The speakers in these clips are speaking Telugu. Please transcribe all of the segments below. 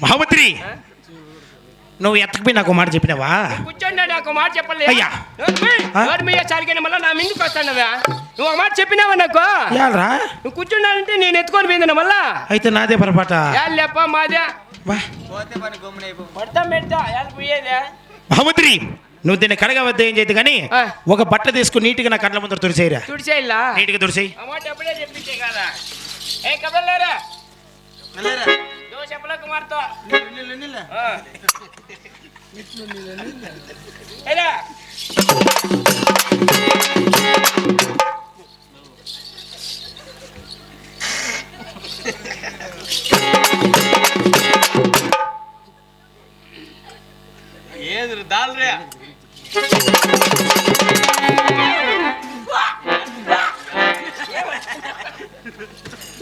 మహామంత్రి నువ్వు ఎత్తకపోయి నాకు మాట చెప్పినావా? కూర్చోండి నాకు మాట చెప్పలే. అయ్యా. ఆ? మీద చాలికైనా మళ్ళీ నా వస్తానవా? నువ్వు ఒక మాట చెప్పినావా నాకు? యాలరా? నువ్వు కూర్చున్నానంటే నేను ఎత్తుకొని పోయిందన్న మళ్ళా? అయితే నాదే పొరపాట? లేప్ప మాదే. పోయేదే. మహామంత్రి నువ్వు దీన్ని కడగవద్ద ఏం చేయదు కానీ ఆ. ఒక బట్ట తీసుకుని నీట్గా నా కళ్ళ ముందర తుడిసేయరా తుడిచేయిల్లా నీట్గా తుడిసేయి ఆ మాట ఎప్పుడే చెప్పించే కదా ఏ కదలేరా నువ్వు చెప్పలే కుమార్తో ఆ. ఏరా. ఏది దాల్రే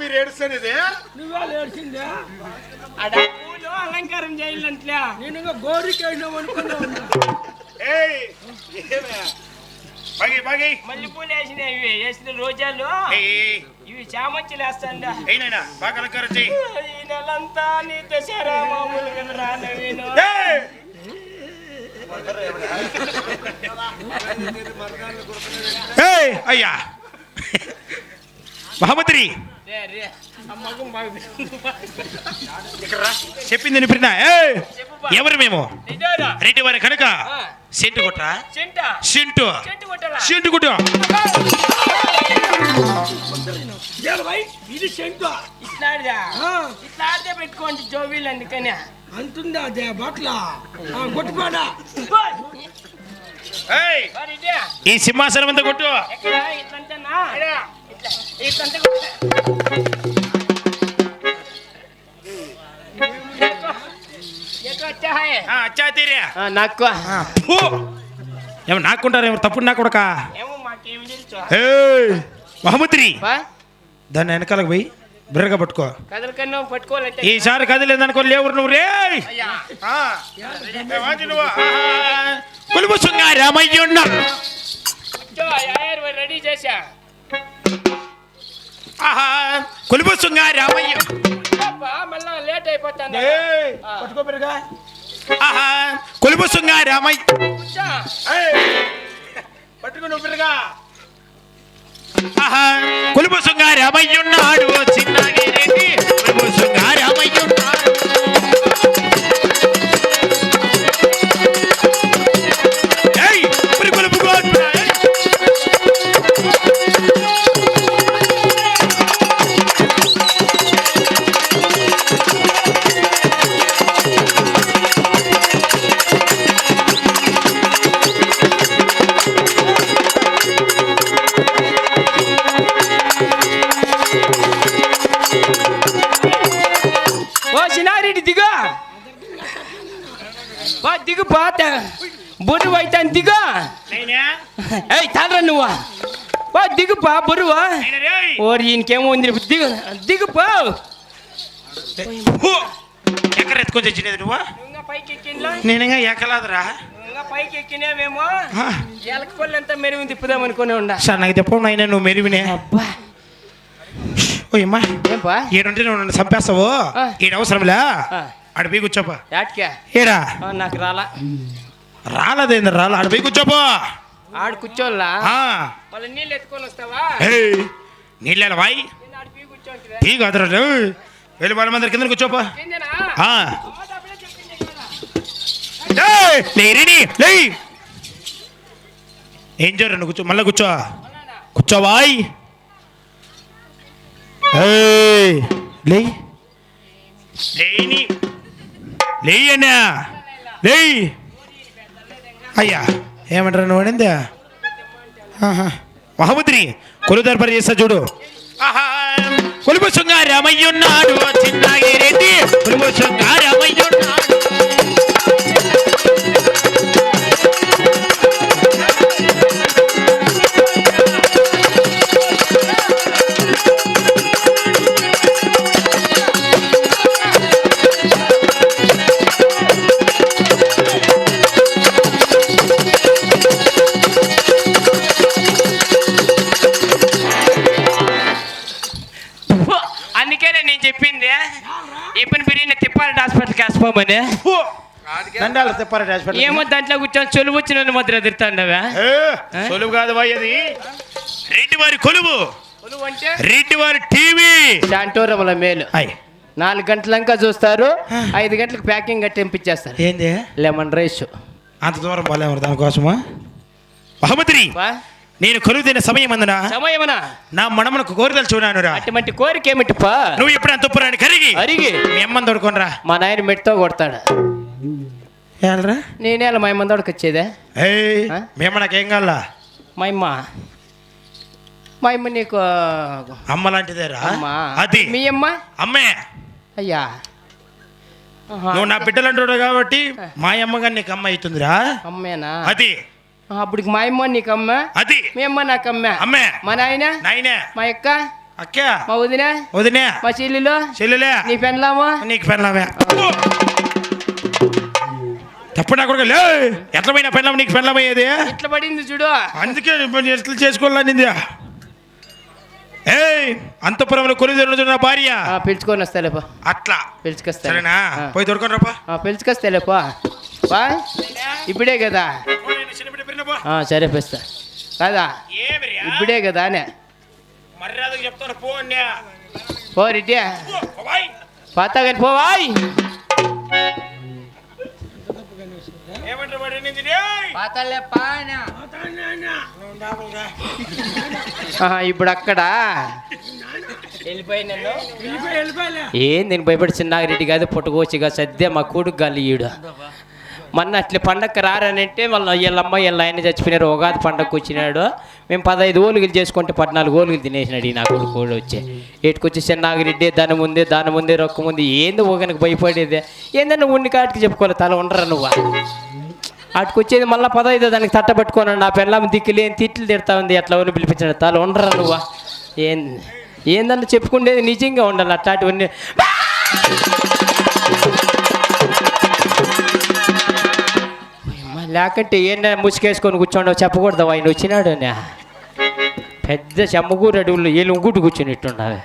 మీరు ఏడుస్తానేది? నువ్వే ఏడ్చిందే అడ పూలు అలంకారం చేయాలంట్లే. నేను ఇంకా గోరికేసినావు అనుకున్నా ఉన్నా. బాగి బాగి. మల్లె పూలు వేసినాయి ఇవి వేసిన రోజాలు. ఇవి చామంచులు వేస్తాండా. అయినా బాగా అలంకారం చెయ్యి ఈ నెలంతా నీతో సరా మామూలుగా రా నవీను ఏయ్, అయ్యా. మహమ్మద్రి. రే రే ఆ చెప్పింది వినిపినా ఎవరు మేము? రెడ్డి వారి కనుక సెంటు కొట్రా సెంటు. సెంటు చెట్టు ఇది సెంటు ఇట్లాడిదా ఇట్లా ఆడితే పెట్టుకోండి జోబీలు అందుకనే. అంతుందా అదే బట్ల? ఇదే ఈ సింహాసనం అంతా కొట్టు? నాకు. ఏమో నాకుంటారు ఏమో తప్పుడు నా కొడక. ఏమో మాకేమి తెలుసు. ఏయ్, మహామంత్రి బా, దాన్ని వెనకాలకు పోయి. బిర్రగా పట్టుకో. కదలకన్నా పట్టుకోవాలంటే ఈసారి కదిలేదనుకో లేవు నువ్వు రే కొలుపు రామయ్య రెడీ చేశా. ఆహా. కొలుపు మళ్ళా లేట్ అయిపోతాను పట్టుకో బిర్రగా. ఆహా. కొలుపు పట్టుకో నువ్వు బిర్రగా. ఆహా కొలుపు శృంగారి రామయ్య ఉన్నాడు చిన్నగి బా దిగు పాత బురువు అయితాను దిగు? ఏయ్ తాడ్రా నువ్వు బా దిగు పా బురువు? ఓరి ఈయనకేమో ఉంది దిగు దిగు పా హో! ఎక్కడ ఎత్తుకొని తెచ్చినది నువ్వు నేనిగా ఎక్కలాదరా పైకి ఎక్కినేమేమో ఎలక పళ్ళు అంతా మెరుగు తిప్పుదాం అనుకునే ఉండా సార్ నాకు చెప్పు నాయన నువ్వు మెరివినే అబ్బా ఓయమ్మా ఏంపా ఈడుంటే నువ్వు చంపేస్తావు. ఈడ అవసరంలే పోయి కూర్చోపా. నాకు రాలా. రాలేదేంద్ర రాలా. ఆడ పోయి కూర్చోపో. ఆడు కూర్చోల్లా. మళ్ళీ నీళ్ళు ఎత్తుకొని వస్తావా? వాయి. కాదురా. వెళ్ళి వాళ్ళ మందరి కింద కూర్చోపా. ఏం చేయరు కూర్చో మళ్ళీ కూర్చో? కూర్చోవాయ్ లేని లేయన్నా లేయ్. అయ్యా ఏమంటారు నువ్వు అనిందా? ఆహా. మహమ్మద్ని చేస్తా చూడు. ఆహా కొలుపు శృంగారమయ్యున్నాడు వేసుకోమని దండాలు తిప్పారట హాస్పిటల్ ఏమో దాంట్లో కూర్చొని చొలువు వచ్చిన ముద్ర ఎదురుతాండవా? కొలువు కాదు పోయేది రెడ్డి వారి కొలువు. చొలువు అంటే? రెడ్డి వారి టీవీ. శాంటోరముల మేలు. నాలుగు గంటలంకా చూస్తారు ఐదు గంటలకు ప్యాకింగ్ కట్టి పంపించేస్తారు ఏంది? Lemon rice. అంత దూరం పోలేము దానికోసమా? వా. నేను కొలువు తినే సమయం అందున సమయమనా నా మనమునకు కోరికలు చూడాను రా అటువంటి కోరిక ఏమిటిపా నువ్వు ఎప్పుడు అంత ఉప్పురాని కరిగి అరిగి మీ అమ్మని తోడుకోనరా. మా నాయన మెట్టుతో కొడతాడు. ఏళ్ళరా? నేనే మా అమ్మ తోడుకు వచ్చేదే ఏయ్ ఆ? మీ అమ్మ నాకేం కావాలా? మా అమ్మ. మా అమ్మ నీకు అమ్మ లాంటిదేరా అమ్మా. అది. మీ అమ్మ? అమ్మే. అయ్యా. ఆహా. నువ్వు నా బిడ్డలు అంటాడు కాబట్టి మా అమ్మగా నీకు అమ్మ అవుతుందిరా. అమ్మేనా? అది. అప్పుడు మా అమ్మ నీకు అమ్మ అది. మీ అమ్మ నాకు అమ్మ. అమ్మే మా నాయన నాయనే. మా అక్క అక్క. మా వదిన వదినే. మా చెల్లెలు చెల్లెలే. నీ పెళ్ళామా నీకు పెళ్ళామే తప్పుడు కొడుకు? లే ఎట్లా పోయినా పెళ్ళాం నీకు పెళ్ళమయ్యేది ఇట్లా పడింది చూడు. అందుకే ఎట్లా చేసుకోవాలనింది ఏయ్ అంతపురంలో కొలిది నా భార్య. ఆ, పిలుచుకొని వస్తాలేపా అట్లా. పిలుచుకొస్తా సరేనా. పోయి దొరకొని రాపా పిలుచుకొస్తాలేపా ఇప్పుడే కదా. సరే పిస్తా. కాదా ఇప్పుడే కదా అనే. మర్యాదకు చెప్తాను పో. పో పోవాయ్. పాత కానీ పోవాయ్ ఇప్పుడు అక్కడ? ఏం నేను భయపడి చిన్నాగిరెడ్డి కాదు పుట్టకోచిగా సద్య మా కూడుకు గాలి ఈడు. మొన్న అట్లా పండగ రారనంటే వాళ్ళ వీళ్ళమ్మ వీళ్ళ ఆయన చచ్చిపోయినారు. ఉగాది పండగకు వచ్చినాడు. మేము పదహైదు ఓలుగులు చేసుకుంటే పద్నాలుగు ఓలుగులు తినేసినాడు ఈ నా కొడుకు కూడా వచ్చి. ఏటుకొచ్చి చిన్నాగిరెడ్డి దాని ముందే దాని ముందే రొక్క ముందు ఏంది ఊగనికి భయపడేది? ఏందన్నా ఉన్ని కాటికి చెప్పుకోవాలి తల ఉండరా నువ్వు? అటుకొచ్చేది మళ్ళీ పదహైదు దానికి తట్ట పెట్టుకున్నాడు నా పిల్లం దిక్కులేని తిట్లు తిడతా ఉంది ఎట్లా ఊరు పిలిపించాడు. తల ఉండరా నువ్వు? ఏం ఏందన్నా చెప్పుకుండేది నిజంగా ఉండాలి అట్లాంటివన్నీ. లేకంటే ఏంటో ముసుకేసుకొని కూర్చోండవు చెప్పకూడదు ఆయన వచ్చినాడు నా. పెద్ద చెమ్మగూరు అడవుల్లో ఏళ్ళు ఇంకుటి కూర్చొనిట్టున్నావే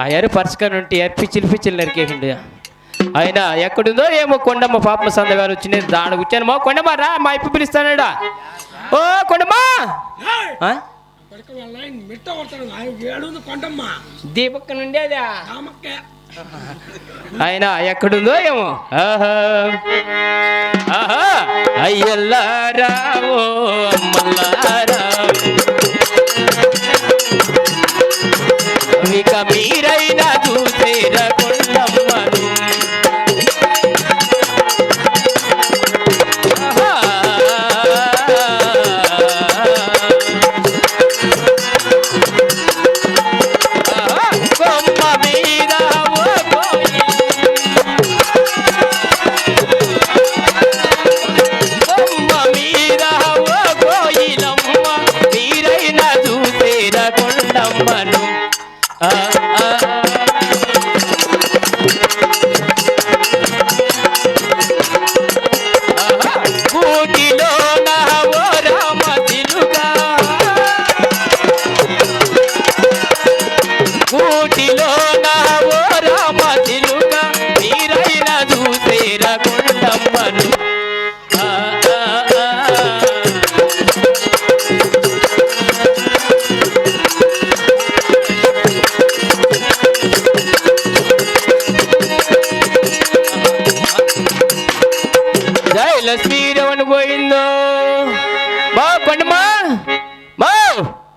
ఆ ఎరు పరుచుకొని ఉంటే ఎరు పిచ్చిలు పిచ్చిలు నరికేసిండు. ఆయన ఎక్కడుందో ఏమో కొండమ్మ పాప సందగారు వచ్చినది దాని కూర్చొని మా కొండమ్మ రా మా ఇప్పు పిలుస్తాడా ఓ కొండమ్మ! దీపక్క నుండి అదా రామక్కే. ఆయన ఎక్కడుందో ఏమో? ఆహా. ఆహా. అయ్యల్లారా ఓ అమ్మల్లారా ఇక మీరైనా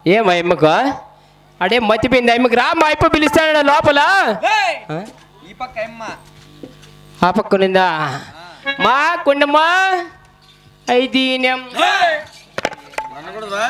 ఏమా అమ్మకు అడే మతిపోయింది అమ్మకి రా మా అప్ప పిలుస్తాడు లోపల. ఆ? ఈ పక్క ఎమ్మ. ఆ పక్కనుందా మా కొండమ్మా ఐదు అనకూడదా